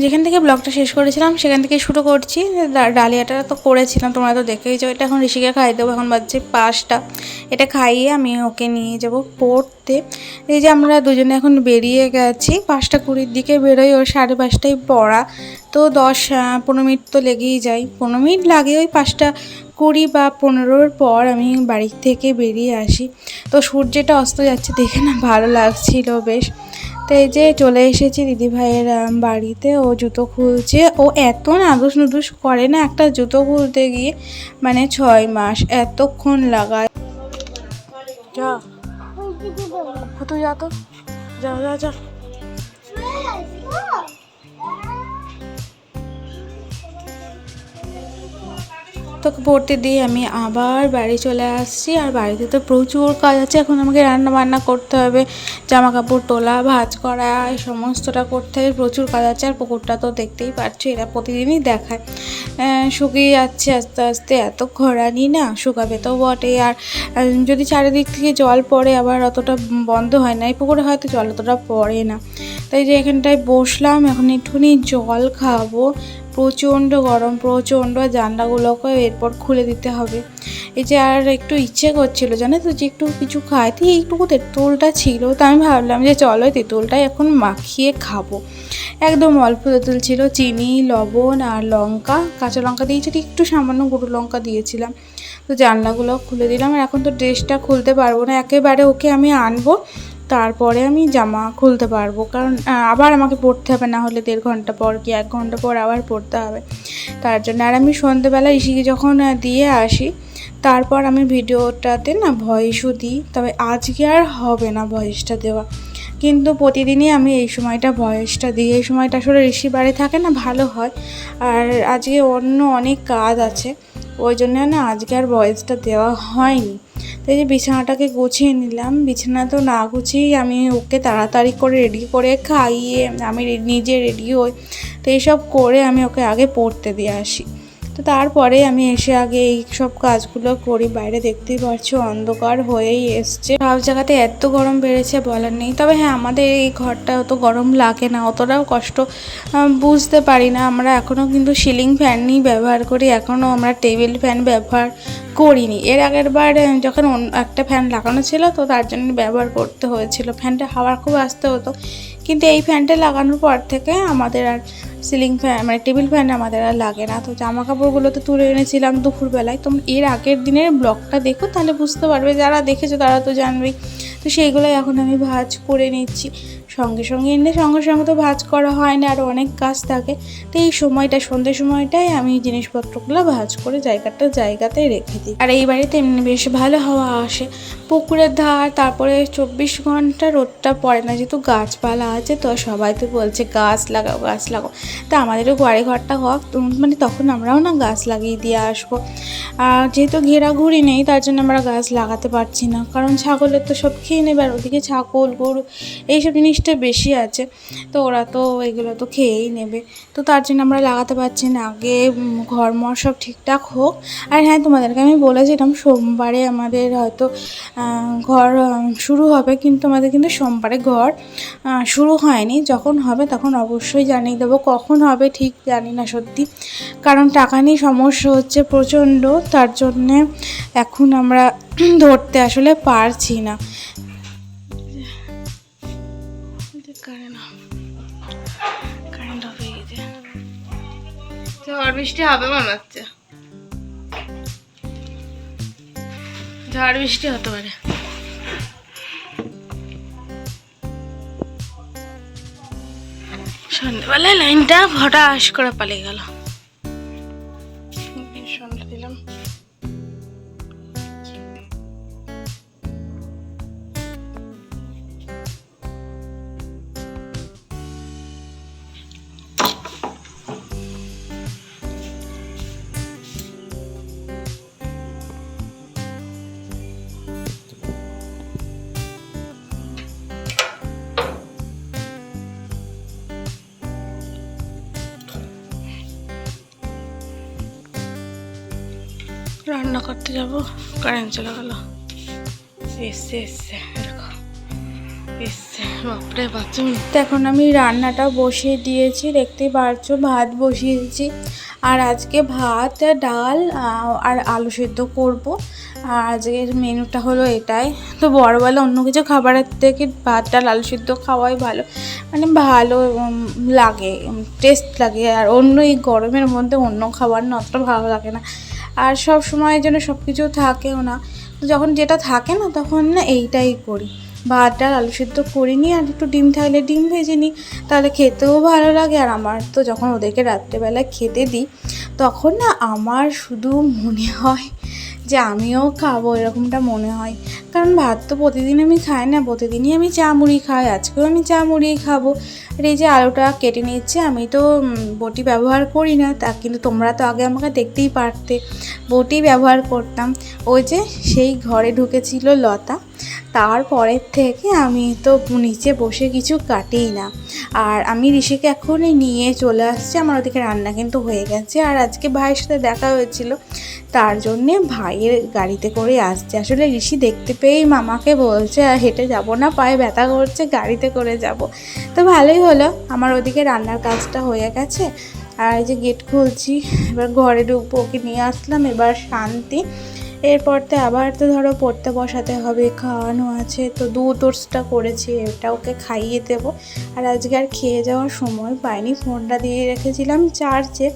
যেখান থেকে ব্লগটা শেষ করেছিলাম, সেখান থেকে শুরু করছি। ডালিয়াটা তো করেছিলাম, তোমরা তো দেখেইছো। এটা এখন ঋষিকে খাইয়ে দেবো, এখন বাজছে পাঁচটা। এটা খাইয়ে আমি ওকে নিয়ে যাব পড়তে। এই যে আমরা দুজনে এখন বেরিয়ে গেছি, পাঁচটা কুড়ির দিকে বেরোই, ওর সাড়ে পাঁচটায় পড়া। তো দশ পনেরো মিনিট তো লেগেই যায়। পনেরো মিনিট লাগে ওই পাঁচটা কুড়ি বা পনেরোর পর আমি বাড়ি থেকে বেরিয়ে আসি। তো সূর্যটা অস্ত যাচ্ছে, দেখে না ভালো লাগছিল বেশ। তো এই যে চলে এসেছি দিদিভাইয়ের ভাইয়ের বাড়িতে। ও জুতো খুলছে। ও এত নাদুস নুদুস করে না একটা জুতো খুলতে গিয়ে মানে ছয় মাস, এতক্ষণ লাগায়। যা। তুই যা তো। যা যা যা। তোকে পড়তে দিয়ে আমি আবার বাড়ি চলে আসছি। আর বাড়িতে তো প্রচুর কাজ আছে। এখন আমাকে রান্না বান্না করতে হবে জামা কাপড় তোলা, ভাজ করা, এই সমস্তটা করতে হবে। প্রচুর কাজ আছে। আর পুকুরটা তো দেখতেই পাচ্ছ এরা প্রতিদিনই দেখায়। শুকিয়ে যাচ্ছে আস্তে আস্তে। এত খরানি না, শুকাবে তো বটে। আর যদি চারিদিক থেকে জল পড়ে, আবার অতটা বন্ধ হয় না। এই পুকুরে হয়তো জল অতটা পড়ে না। তাই যে এখানটায় বসলাম, এখন একটুখানি জল খাব। প্রচণ্ড গরম, প্রচণ্ড জানলাগুলোকে এরপর খুলে দিতে হবে। এই যে আর একটু ইচ্ছে করছিল, জানো তো, যে একটু কিছু খাই। তো এইটুকু তেঁতুলটা ছিল, তো আমি ভাবলাম যে চলো তেঁতুলটাই এখন মাখিয়ে খাব। একদম অল্প তেঁতুল ছিল, চিনি, লবণ আর লঙ্কা। কাঁচা লঙ্কা দিয়েছি একটু সামান্য গুঁড়ো লঙ্কা দিয়েছিলাম। তো জানলাগুলো খুলে দিলাম, আর এখন তো ড্রেসটা খুলতে পারব না। একেবারে ওকে আমি আনব। তারপরে আমি জামা খুলতে পারব। কারণ আবার আমাকে পড়তে হবে, না হলে দেড় ঘণ্টা পর কি এক ঘণ্টা পর আবার পড়তে হবে। তার জন্য, আর আমি সন্ধেবেলা ঋষিকে যখন দিয়ে আসি, তারপর আমি ভিডিওটাতে না ভয়েসও দিই। তবে আজকে আর হবে না ভয়েসটা দেওয়া। কিন্তু প্রতিদিনই আমি এই সময়টা ভয়েসটা দিই। এই সময়টা আসলে ঋষি বাড়ি থাকে না, ভালো হয়। আর আজকে অন্য অনেক কাজ আছে। ওই জন্য না আজকে আর ভয়েসটা দেওয়া হয়নি। তাই যে বিছানাটাকে গুছিয়ে নিলাম। বিছানা তো না গুছিয়েই আমি ওকে তাড়াতাড়ি করে রেডি করে খাইয়ে, আমি নিজে রেডি হই। তো এইসব করে আমি ওকে আগে পড়তে দিয়ে আসি। তো তারপরে আমি এসে আগে এই সব কাজগুলো করি, বাইরে দেখতেই পারছ অন্ধকার হয়েই এসছে। সব জায়গাতে এত গরম বেড়েছে বলার নেই। তবে হ্যাঁ আমাদের এই ঘরটা অত গরম লাগে না, অতটাও কষ্ট বুঝতে পারি না। আমরা এখনও কিন্তু সিলিং ফ্যানই ব্যবহার করি এখনও আমরা টেবিল ফ্যান ব্যবহার করিনি। এর আগের বার যখন একটা ফ্যান লাগানো ছিল, তো তার জন্য ব্যবহার করতে হয়েছিল। ফ্যানটা হাওয়া খুব আসতে হতো। কিন্তু এই ফ্যানটা লাগানোর পর থেকে আমাদের আর সিলিং ফ্যান মানে টেবিল ফ্যান আমাদের আর লাগে না। তো জামা কাপড়গুলো তো তুলে এনেছিলাম দুপুরবেলায়। তো এর আগের দিনের ব্লগটা দেখো, তাহলে বুঝতে পারবে যারা দেখেছ তারা তো জানবেই। তো সেইগুলোই এখন আমি ভাজ করে নিচ্ছি। সঙ্গে সঙ্গে এনে সঙ্গে সঙ্গে তো ভাজ করা হয় না, আর অনেক কাজ থাকে। তো এই সময়টা, সন্ধ্যের সময়টাই আমি জিনিসপত্রগুলো ভাজ করে জায়গাটা জায়গাতে রেখে দিই। আর এই বাড়িতে এমনি বেশ ভালো হাওয়া আসে। পুকুরের ধার, তারপরে চব্বিশ ঘণ্টা রোদটা পড়ে না, যেহেতু গাছপালা আছে, তো সবাই তো বলছে, গাছ লাগাও গাছ লাগাও। তা আমাদেরও বাড়ি ঘরটা হোক মানে তখন আমরাও না গাছ লাগিয়ে দিয়ে আসব। আর যেহেতু ঘেরাঘুরি নেই, তার জন্য আমরা গাছ লাগাতে পারছি না। কারণ ছাগলের তো সব খেয়ে নেবে, আর ওদিকে ছাগল, গরু, এইসব জিনিসটা বেশি আছে, তো ওরা তো এগুলো তো খেয়েই নেবে। তো তার জন্য আমরা লাগাতে পারছি না, আগে ঘর মর সব ঠিকঠাক হোক। আর হ্যাঁ তোমাদেরকে আমি বলেছিলাম, সোমবারে আমাদের হয়তো ঘর শুরু হবে, কিন্তু আমাদের কিন্তু সোমবারে ঘর শুরু হয়নি। যখন হবে তখন অবশ্যই জানিয়ে দেবো কখন হবে, ঠিক জানি না সত্যি। কারণ টাকা নিয়ে সমস্যা হচ্ছে প্রচণ্ড, তার জন্যে এখন আমরা ধরতে আসলে পারছি না। ঝড় বৃষ্টি হবে মনে হচ্ছে। ঝড় বৃষ্টি হতে পারে। সন্ধ্যেবেলায় লাইনটা হঠাৎ করে পালিয়ে গেল। রান্না করতে যাব। কারেন্ট চলে গেল। দেখো এসছে বাপরে এখন আমি রান্নাটা বসিয়ে দিয়েছি, দেখতেই পারছ, ভাত বসিয়েছি। আর আজকে ভাত, ডাল আর আলু সেদ্ধ করব। আর আজকের মেনুটা হলো এটাই। তো বড়বেলা অন্য কিছু খাবারের থেকে ভাত, ডাল, আলু সেদ্ধ খাওয়াই ভালো। মানে ভালো লাগে টেস্ট লাগে। আর অন্য এই গরমের মধ্যে অন্য খাবার না, অতটা ভালো লাগে না। আর সব সময়ের জন্য সব কিছু থাকেও না। তো যখন যেটা থাকে না, তখন না এইটাই করি। ভাত, ডাল, আলু সিদ্ধ করে নিই আর একটু ডিম থাকলে ডিম ভেজে নিই, তাহলে খেতেও ভালো লাগে। আর আমার তো যখন ওদেরকে রাত্রেবেলা খেতে দিই, তখন না আমার শুধু মনে হয় যে আমিও খাব, এরকমটা মনে হয়। কারণ ভাত তো প্রতিদিন আমি খাই না, প্রতিদিনই আমি চা মুড়ি খাই, আজকেও আমি চা মুড়ি খাব। আর এই যে আলুটা কেটে নিচ্ছে আমি তো বটি ব্যবহার করি না, তা কিন্তু তোমরা তো আগে আমাকে দেখতেই পারতে। বটি ব্যবহার করতাম। ওই যে সেই ঘরে ঢুকেছিল লতা। তারপরের থেকে আমি তো নিচে বসে কিছু কাটিই না। আর আমি ঋষিকে এখনই নিয়ে চলে আসছি, আমার ওদিকে রান্না কিন্তু হয়ে গেছে। আর আজকে ভাইয়ের সাথে দেখা হয়েছিল, তার জন্যে ভাইয়ের গাড়িতে করে আসছে। আসলে ঋষি দেখতে পেয়েই মামাকে বলছে, "আর হেঁটে যাব না, পায়ে ব্যথা করছে, গাড়িতে করে যাব। তো ভালোই হলো, আমার ওদিকে রান্নার কাজটা হয়ে গেছে। আর এই যে গেট খুলছি, এবার ঘরে ঢুকবো, ওকে নিয়ে আসলাম। এবার শান্তি এরপর তো আবার তো ধরো পড়তে বসাতে হবে, খাওয়ানো আছে, তো দুধ ওটসটা করেছি, এটা ওকে খাইয়ে দেবো। আর আজকে আর খেয়ে যাওয়ার সময় পাইনি, ফোনটা দিয়ে রেখেছিলাম চার্জে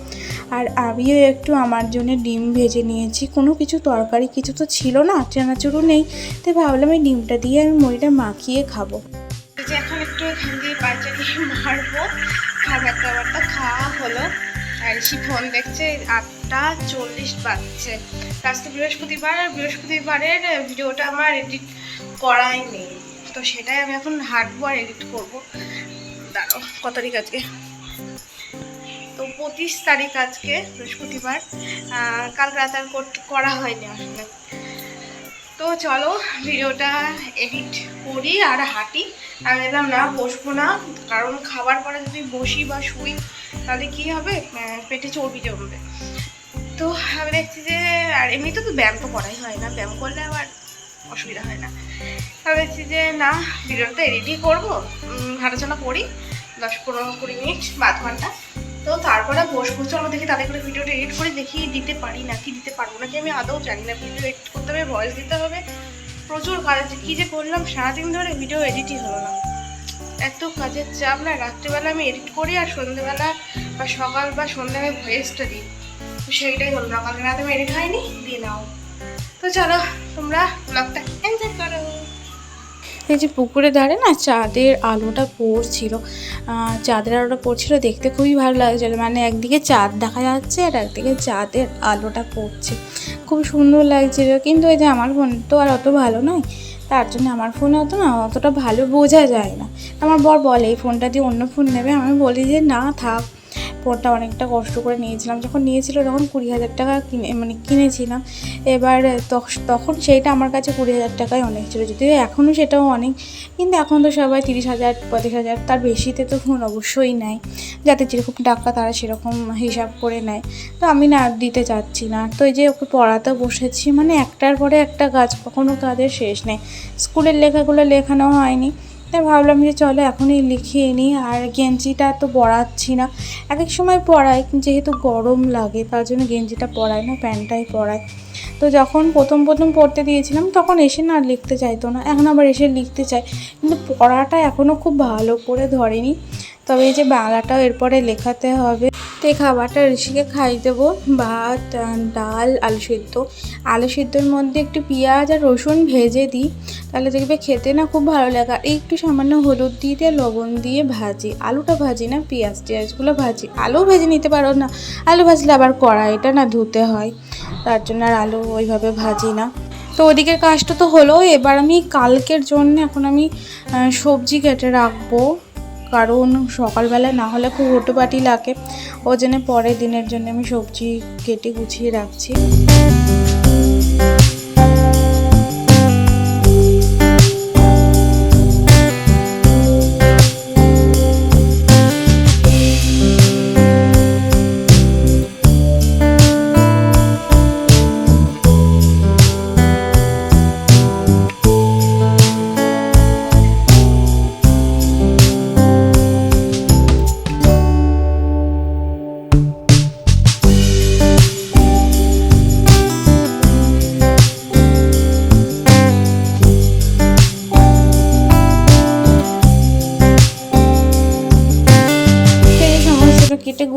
আর আমিও একটু আমার জন্য ডিম ভেজে নিয়েছি, কোনো কিছু তরকারি কিছু তো ছিল না, চানাচুরও নেই, তাই ভাবলাম এই ডিমটা দিয়ে আমি মুড়িটা মাখিয়ে খাব। এখন একটু এখান দিয়ে পাঁচালি মারবো, খাবার দাবারটা খাওয়া হলো। ঋষি ফোন দেখছে, আটটা চল্লিশ বাজছে। আজ তো বৃহস্পতিবার, আর বৃহস্পতিবারের ভিডিওটা আমার এডিট করাই নেই। তো সেটাই আমি এখন হাঁটবো আর এডিট করব। দাঁড়াও কত তারিখ আজকে? তো পঁচিশ তারিখ আজকে বৃহস্পতিবার। কাল রাত আর করা হয়নি আসলে। তো চলো ভিডিওটা এডিট করি আর হাঁটি। আমি বললাম না বসবো না। কারণ খাবার পরে যদি বসি বা শুই তাহলে কি হবে? পেটে চর্বি জমবে। তো আমি দেখছি যে আর এমনিতে তো ব্যায়াম তো করাই হয় না। ব্যায়াম করলে আবার অসুবিধা হয় না। আমি দেখছি যে না ভিডিওটা এডিটই করব। উম, হাঁটাচলা করি। দশ পনেরো কুড়ি মিনিট বা আধ ঘণ্টা তো তারপরে বসবো আমরা দেখি তাদের করে ভিডিওটা এডিট করে দেখি দিতে পারি না কি দিতে পারব নাকি, আমি আদৌ জানি না। ভিডিও এডিট করতে হবে ভয়েস দিতে হবে। প্রচুর কাজ আছে। কী যে করলাম, সারাদিন ধরে ভিডিও এডিটই হলো না। এত কাজের চাপ না, রাত্রিবেলা আমি এডিট করি আর সন্ধ্যেবেলা বা সকাল বা সন্ধ্যে আমি ভয়েসটা দিই। তো সেইটাই হলো না, কালকে রাতে আমি এডিট হয়নি, দিয়ে নাও। তো চলো, তোমরা ব্লগটা এনজয় করো। এই যে পুকুরে ধারে না চাঁদের আলোটা পড়ছিল চাঁদের আলোটা পড়ছিল, দেখতে খুবই ভালো লাগছিল। মানে একদিকে চাঁদ দেখা যাচ্ছে আর একদিকে চাঁদের আলোটা পড়ছে। খুব সুন্দর লাগছিল। কিন্তু এই যে আমার ফোন তো আর অত ভালো নয়, তার জন্য আমার ফোনে অত না অতটা ভালো বোঝা যায় না। আমার বর বলে, এই ফোনটা দিয়ে অন্য ফোন নেবে? আমি বলি যে, না, থাক। ফোনটা অনেকটা কষ্ট করে নিয়েছিলাম। যখন নিয়েছিল তখন কুড়ি হাজার টাকা কিনে মানে কিনেছিলাম। এবার তখ- তখন সেইটা আমার কাছে কুড়ি হাজার টাকায় অনেক ছিল। যদিও এখনও সেটাও অনেক। কিন্তু এখন তো সবাই তিরিশ হাজার, পঁয়ত্রিশ হাজার, তার বেশিতে তো ফোন অবশ্যই নেয়। যাতে যেরকম টাকা তারা সেরকম হিসাব করে নেয়। তো আমি না দিতে চাচ্ছি না। তো এই যে ওকে পড়াতে বসেছি মানে একটার পরে একটা কাজ, কখনো কাজের শেষ নেই। স্কুলের লেখাগুলো লেখানো হয়নি। তাই ভাবলাম যে চলো এখনই লিখিয়ে নিই আর গেঞ্জিটা তো পরাচ্ছি না। এক এক সময় পরাই, যেহেতু গরম লাগে, তার জন্য গেঞ্জিটা পরাই না, প্যান্টটাই পরাই। তো যখন প্রথম প্রথম পড়তে দিয়েছিলাম, তখন এসে না লিখতে চাইতো না। এখন আবার এসে লিখতে চাই। কিন্তু পড়াটা এখনও খুব ভালো করে ধরেনি। তবে এই যে বাংলাটাও এরপরে লেখাতে হবে। তো এই খাবারটা ঋষিকে খাই দেবো। ভাত ডাল, আলু সিদ্ধ। আলু সিদ্ধর মধ্যে একটু পেঁয়াজ আর রসুন ভেজে দিই। তাহলে দেখবে খেতে না খুব ভালো লাগে। আর একটু সামান্য হলুদ দিয়ে লবণ দিয়ে ভাজি। আলুটা ভাজি না, পেঁয়াজ টিয়াজগুলো ভাজি। আলু ভেজে নিতে পারো না। আলু ভাজলে আবার কড়াইটা না ধুতে হয়। তার জন্য আর আলু ওইভাবে ভাজি না। তো ওদিকের কাজটা তো হলো। এবার আমি কালকের জন্য এখন আমি সবজি কেটে রাখব। কারণ সকালবেলা না হলে খুব হুটোপাটি লাগে। ও জন্য পরের দিনের জন্য আমি সবজি কেটে গুছিয়ে রাখছি।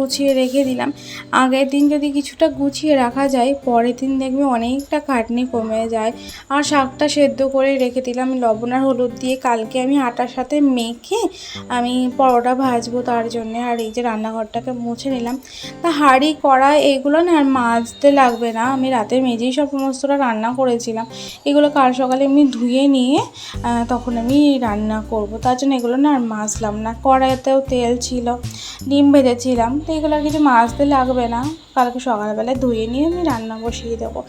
গুছিয়ে রেখে দিলাম। আগের দিন যদি কিছুটা গুছিয়ে রাখা যায়, পরের দিন দেখবে অনেকটা খাটনি কমে যায়। আর শাকটা সেদ্ধ করে রেখে দিলাম। লবণ আর হলুদ দিয়ে কালকে আমি আটার সাথে মেখে আমি পরোটা ভাজবো তার জন্য। আর এই যে রান্নাঘরটাকে মুছে নিলাম। তা হাঁড়ি কড়া এগুলো না আর মাজতে লাগবে না। আমি রাতে মেজেই সব সমস্তটা রান্না করেছিলাম। এগুলো কাল সকালে এমনি ধুয়ে নিয়ে তখন আমি রান্না করব। তার জন্য এগুলো না আর মাজলাম না। কড়াইতেও তেল ছিল, ডিম ভেজেছিলাম। তো এগুলো আর কিছু মাজতে লাগবে না। কালকে সকালবেলায় ধুয়ে নিয়ে আমি রান্না বসিয়ে দেবো।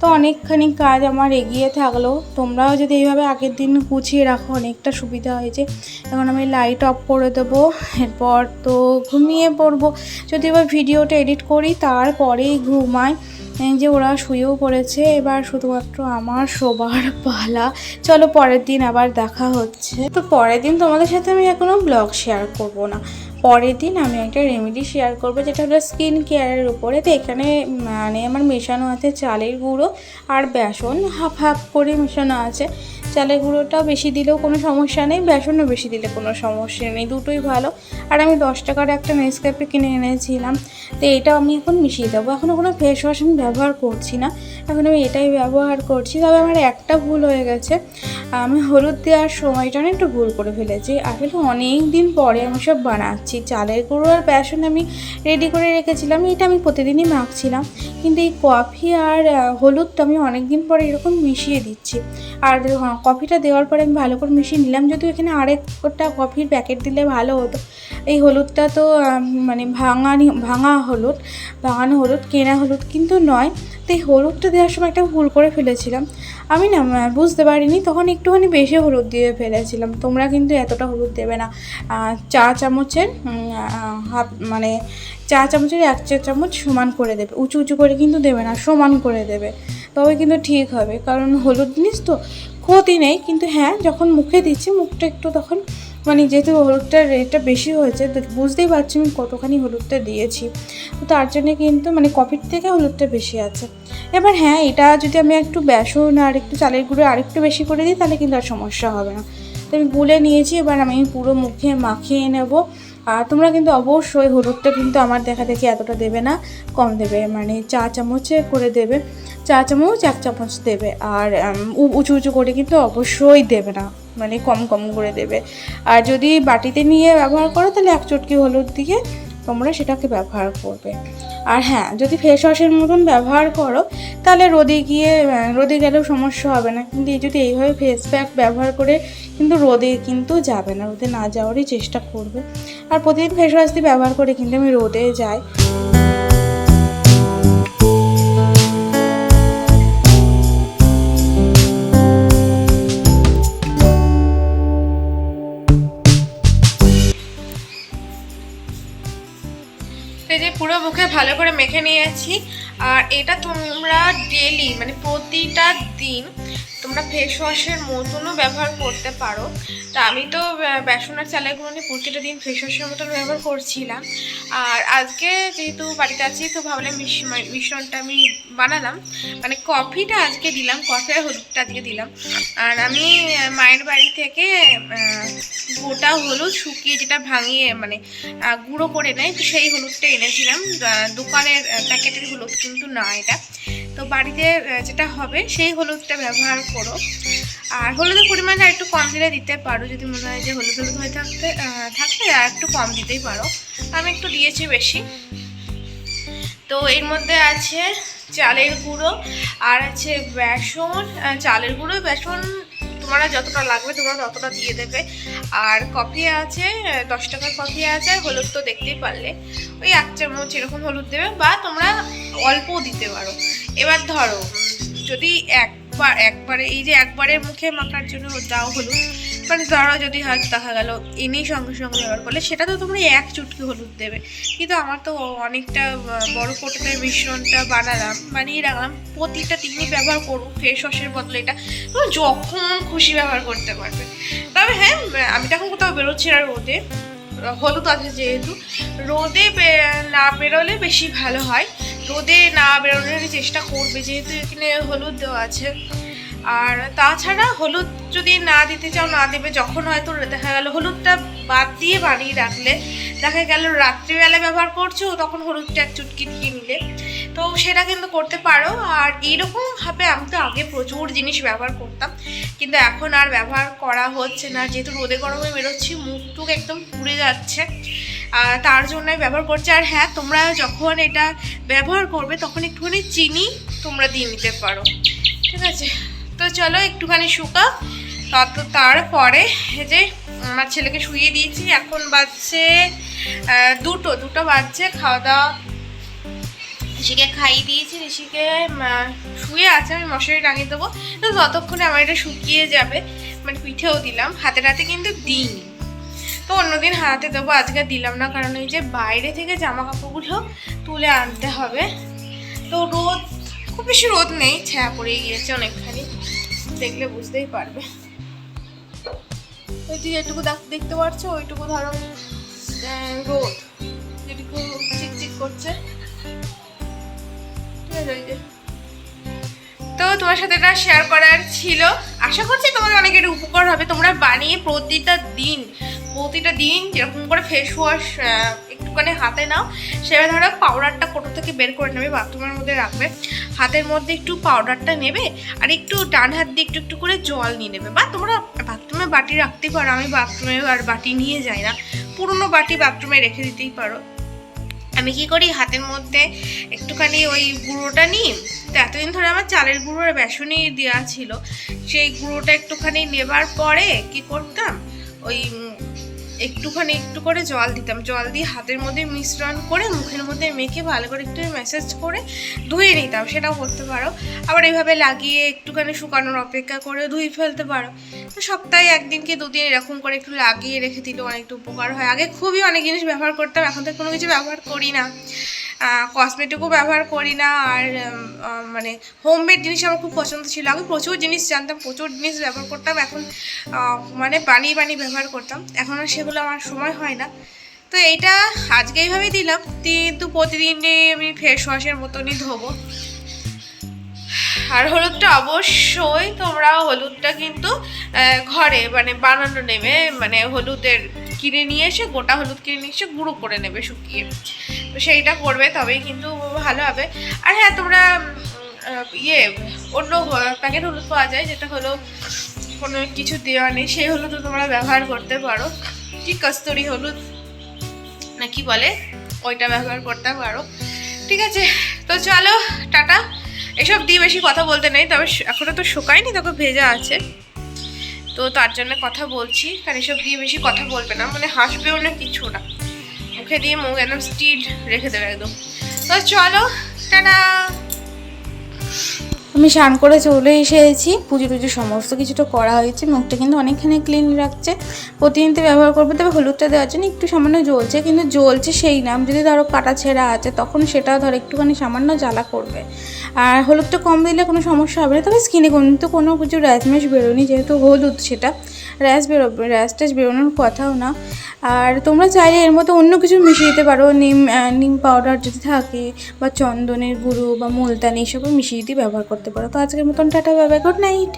তো অনেকখানি কাজ আমার এগিয়ে থাকল। তোমরাও যদি এইভাবে আগের দিন গুছিয়ে রাখো, অনেকটা সুবিধা হয়েছে। এখন আমি লাইট অফ করে দেবো। এরপর তো ঘুমিয়ে পড়ব। যদি এবার ভিডিওটা এডিট করি, তারপরেই ঘুমাই। এই যে ওরা শুয়েও পড়েছে, এবার শুধুমাত্র আমার শোবার পালা। চলো পরের দিন আবার দেখা হচ্ছে। তো পরের দিন তোমাদের সাথে আমি এখনও ব্লগ শেয়ার করব না। পরের দিন আমি একটা রেমেডি শেয়ার করব, যেটা হলো স্কিন কেয়ারের উপরে। তো এখানে মানে আমার মেশানো আছে চালের গুঁড়ো আর বেসন, হাফ হাফ করে মেশানো আছে। চালের গুঁড়োটা বেশি দিলেও কোনো সমস্যা নেই, বেসনও বেশি দিলে কোনো সমস্যা নেই, দুটোই ভালো। আর আমি দশ টাকার একটা নেসক্যাপে কিনে এনেছিলাম, তো এটা আমি এখন মিশিয়ে দেবো। এখনও কোনো ফেস ওয়াশ আমি ব্যবহার করছি না। এখন আমি এটাই ব্যবহার করছি, তবে আমার একটা ভুল হয়ে গেছে। আমি হলুদ দেওয়ার সময়টা একটু ভুল করে ফেলেছি। আসলে অনেক দিন পরে আমি সব বানাচ্ছি। চালের গুঁড়ো আর বেসন আমি রেডি করে রেখেছিলাম, এটা আমি প্রতিদিনই মাখছিলাম। কিন্তু এই কফি আর হলুদটা আমি অনেক দিন পরে এরকম মিশিয়ে দিচ্ছি। আর কফিটা দেওয়ার পরে আমি ভালো করে মিশিয়ে নিলাম। যদিও এখানে আরেকটা কফির প্যাকেট দিলে ভালো হতো। এই হলুদটা তো মানে ভাঙানি, ভাঙা হলুদ, ভাঙানো হলুদ, কেনা হলুদ কিন্তু নয়। তো এই হলুদটা দেওয়ার সময় একটা ভুল করে ফেলেছিলাম। আমি না বুঝতে পারিনি, তখন একটুখানি বেশি হলুদ দিয়ে ফেলেছিলাম। তোমরা কিন্তু এতটা হলুদ দেবে না। চা চামচের হাফ মানে চা চামচের এক চা চামচ সমান করে দেবে। উঁচু উঁচু করে কিন্তু দেবে না, সমান করে দেবে। তবে কিন্তু ঠিক হবে, কারণ হলুদ জিনিস তো ক্ষতি নেই, কিন্তু হ্যাঁ যখন মুখে দিচ্ছি, মুখটা একটু তখন মানে যেহেতু হলুদটার রেটটা বেশি হয়েছে, তো বুঝতেই পারছি আমি কতখানি হলুদটা দিয়েছি। তো তার জন্য কিন্তু মানে কফির থেকে হলুদটা বেশি আছে। এবার হ্যাঁ এটা যদি আমি একটু বেসন আর একটু চালের গুঁড়ো আর একটু বেশি করে দিই, তাহলে কিন্তু আর সমস্যা হবে না। তো আমি গুলে নিয়েছি, এবার আমি পুরো মুখে মাখিয়ে নেব। আর তোমরা কিন্তু অবশ্যই হলুদটা কিন্তু আমার দেখা দেখি এতটা দেবে না, কম দেবে। মানে চা চামচে করে দেবে, চা চামচ এক চামচ দেবে। আর উঁচু উঁচু করে কিন্তু অবশ্যই দেবে না। মানে কম কম করে দেবে। আর যদি বাটিতে নিয়ে ব্যবহার করো, তাহলে এক চটকি হলুদ দিয়ে তোমরা সেটাকে ব্যবহার করবে। আর হ্যাঁ যদি ফেস ওয়াশের মতন ব্যবহার করো, তাহলে রোদে গিয়ে রোদে গেলেও সমস্যা হবে না। কিন্তু এই যদি এইভাবে ফেস প্যাক ব্যবহার করে, কিন্তু রোদে কিন্তু যাবে না, রোদে না যাওয়ারই চেষ্টা করবে। আর প্রতিদিন ফেস ওয়াশ দিয়ে ব্যবহার করে কিন্তু আমি রোদে যাই। মুখে ভালো করে মেখে নিয়েছি। আর এটা তোমরা ডেলি মানে প্রতিটা দিন তোমরা ফেস ওয়াশের মতনও ব্যবহার করতে পারো। তা আমি তো আহ, বেসন আর চালের গুঁড়ো নিয়ে প্রতিটা দিন ফেস ওয়াশের মতন ব্যবহার করছিলাম। আর আজকে যেহেতু বাড়িতে আছি তো ভাবলাম মিশ- মিশ্রণটা আমি বানালাম। মানে কফিটা আজকে দিলাম কফি আর হলুদটা আজকে দিলাম। আর আমি মায়ের বাড়ি থেকে গোটা হলুদ শুকিয়ে যেটা ভাঙিয়ে মানে গুঁড়ো করে নেয় তো সেই হলুদটা এনেছিলাম। দোকানের প্যাকেটের হলুদ কিন্তু না এটা। তো বাড়িতে যেটা হবে সেই হলুদটা ব্যবহার করো। আর হলুদের পরিমাণ আর একটু কম দিলে দিতে পারো, যদি মনে হয় যে হলুদ হলুদ হয়ে থাকতে থাকলে আর একটু কম দিতেই পারো। আমি একটু দিয়েছি বেশি। তো এর মধ্যে আছে চালের গুঁড়ো, আর আছে বেসন চালের গুঁড়ো, বেসন তোমরা যতটা লাগবে তোমরা ততটা দিয়ে দেবে। আর কফি আছে, দশ টাকার কফি আছে, আর হলুদ তো দেখতেই পারলে। ওই এক চামচ এরকম হলুদ দেবে বা তোমরা অল্পও দিতে পারো। এবার ধরো যদি একবার, একবারে, এই যে একবারের মুখে মাখার জন্য দাও হলুদ মানে ধরো যদি হয়, দেখা গেল, এনেই সঙ্গে সঙ্গে ব্যবহার করলে, সেটা তো তোমরা এক চুটকি হলুদ দেবে। কিন্তু আমার তো অনেকটা বড় কোটের মিশ্রণটা বানালাম, বানিয়ে রাখলাম, প্রতিটা দিনই ব্যবহার করব ফেস ওয়াশের বদলে এটা, তোমরা যখন খুশি ব্যবহার করতে পারবে। তবে হ্যাঁ আমি তখন কোথাও বেরোচ্ছি না রোদে। হলুদ আছে যেহেতু, রোদে না বেরোলে বেশি ভালো হয়। রোদে না বেরোনোর চেষ্টা করবে, যেহেতু এখানে হলুদ দেওয়া আছে। আর তাছাড়া হলুদ যদি না দিতে চাও, না দেবে। যখন হয়তো দেখা গেল হলুদটা বাদ দিয়ে বানিয়ে রাখলে, দেখা গেল রাত্রিবেলা ব্যবহার করছ, তখন হলুদটা এক চুটকি দিয়ে নিলে। তো সেটা কিন্তু করতে পারো। আর এইরকমভাবে আমি তো আগে প্রচুর জিনিস ব্যবহার করতাম, কিন্তু এখন আর ব্যবহার করা হচ্ছে না। যেহেতু রোদে গরমে বেরোচ্ছি মুখ টুক একদম পুড়ে যাচ্ছে। আর তার জন্য ব্যবহার করছি। আর হ্যাঁ তোমরা যখন এটা ব্যবহার করবে, তখন একটুখানি চিনি তোমরা দিয়ে নিতে পারো। ঠিক আছে? তো চলো একটুখানি শুকা তত তারপরে যে আমার ছেলেকে শুয়ে দিয়েছি, এখন বাজছে দুটো দুটো বাজছে, খাওয়া দাওয়া ঋষিকে খাইয়ে দিয়েছি, ঋষিকে শুয়ে আছে, আমি মশারি টাঙিয়ে দেবো। তো ততক্ষণে আমার এটা শুকিয়ে যাবে মানে পিঠেও দিলাম, হাতে হাতে কিন্তু দিইনি। তো অন্যদিন হাতে দেবো, আজকে দিলাম না, কারণ এই যে বাইরে থেকে জামা কাপড়গুলো তুলে আনতে হবে। তো রোদ, খুব বেশি রোদ নেই, ছায়া পড়ে গিয়েছে অনেকখানি, দেখলে বুঝতেই পারবে। ওই যে যেটুকু দেখ- দেখতে পাচ্ছ ওইটুকু ধরো রোদ যেটুকু চিকচিক করছে। ঠিক আছে, ওই যে। তো তোমার সাথে এটা শেয়ার করার ছিল। আশা করছি তোমাদের অনেকের উপকার হবে। তোমরা বানিয়ে প্রতিটা দিন প্রতিটা দিন যেরকম করে ফেস ওয়াশ একটুখানি হাতে নাও সেভাবে ধরো পাউডারটা থেকে বের করে নেবে, বাথরুমের মধ্যে রাখবে। হাতের মধ্যে একটু পাউডারটা নেবে আর একটু ডান হাত দিয়ে একটু একটু করে জল নিয়ে নেবে। বা তোমরা বাথরুমে বাটি রাখতে পারো, আমি বাথরুমে আর বাটি নিয়ে যাই না। পুরনো বাটি বাথরুমে রেখে দিতেই পারো। আমি কি করি, হাতের মধ্যে একটুখানি ওই গুঁড়োটা নিই। তো এতদিন ধরে আমার চালের গুঁড়োর বেসনই দেওয়া ছিল। সেই গুঁড়োটা একটুখানি নেবার পরে কি করতাম? ওই একটুখানি একটু করে জল দিতাম। জল দিয়ে হাতের মধ্যে মিশ্রণ করে, মুখের মধ্যে মেখে ভালো করে একটু ম্যাসেজ করে ধুয়ে নিতাম, সেটাও করতে পারো। আবার এইভাবে লাগিয়ে একটুখানি শুকানোর অপেক্ষা করে ধুয়ে ফেলতে পারো। তো সপ্তাহে একদিন কি দুদিন এরকম করে একটু লাগিয়ে রেখে দিলে অনেকটা উপকার হয়। আগে খুবই অনেক জিনিস ব্যবহার করতাম, এখন তো কোনো কিছু ব্যবহার করি না। কসমেটিকও ব্যবহার করি না, আর মানে হোমমেড জিনিস আমার খুব পছন্দ ছিল। আমি প্রচুর জিনিস জানতাম, প্রচুর জিনিস ব্যবহার করতাম, এখন মানে বানিয়ে বানিয়ে ব্যবহার করতাম। এখন আর সেগুলো আমার সময় হয় না। তো এইটা আজকে এইভাবেই দিলাম। কিন্তু প্রতিদিনে আমি ফেস ওয়াশের মতনই ধোবো। আর হলুদটা অবশ্যই তোমরা হলুদটা কিন্তু ঘরে মানে বানানো নেবে মানে হলুদের কিনে নিয়ে এসে গোটা হলুদ কিনে নিয়ে এসে গুঁড়ো করে নেবে শুকিয়ে। তো সেইটা করবে, তবেই কিন্তু ভালো হবে। আর হ্যাঁ তোমরা ইয়ে অন্য প্যাকেট হলুদ পাওয়া যায়, যেটা হলো কোনো কিছু দেওয়া নেই, সেই হলুদও তোমরা ব্যবহার করতে পারো। কি কস্তুরি হলুদ, না কি বলে, ওইটা ব্যবহার করতে পারো। ঠিক আছে, তো চলো, টাটা। এসব দিয়ে বেশি কথা বলতে নেই, তবে এখনও এখনও তো শুকায়নি তবে ভেজা আছে। তো তার জন্য কথা বলছি, কারণ এসব দিয়ে বেশি কথা বলবে না মানে হাসবেও না কিছু না। মুখে দিয়ে মুখ একদম স্টিল রেখে দেবে একদম। তো চলো, টাটা! আমি স্নান করে চলে এসেছি। পুজো টুজো সমস্ত কিছুটা করা হয়েছে। মুখটা কিন্তু অনেকখানি ক্লিন রাখছে। প্রতিদিন তো ব্যবহার করব, তবে হলুদটা দেওয়ার জন্য একটু সামান্য জ্বলছে, কিন্তু জ্বলছে সেই নাম যদি ধরো কাটা ছেঁড়া আছে, তখন সেটা ধরো একটুখানি সামান্য জ্বালা করবে। আর হলুদটা কম দিলে কোনো সমস্যা হবে না। তবে স্কিনে কিন্তু কোনো কিছু র্যাশম্যাশ বেরোনি যেহেতু হলুদ সেটা। র্যাশ বেরোবে র্যাশ ট্যাশ বেরোনোর কথাও না। আর তোমরা চাইলে এর মতো অন্য কিছু মিশিয়ে দিতে পারো। নিম নিম পাউডার যদি থাকে বা চন্দনের গুঁড়ো বা মুলতানি এইসবও মিশিয়ে দিয়ে ব্যবহার করতে পারো। তো আজকের মতন টাটা বাবা গুড নাইট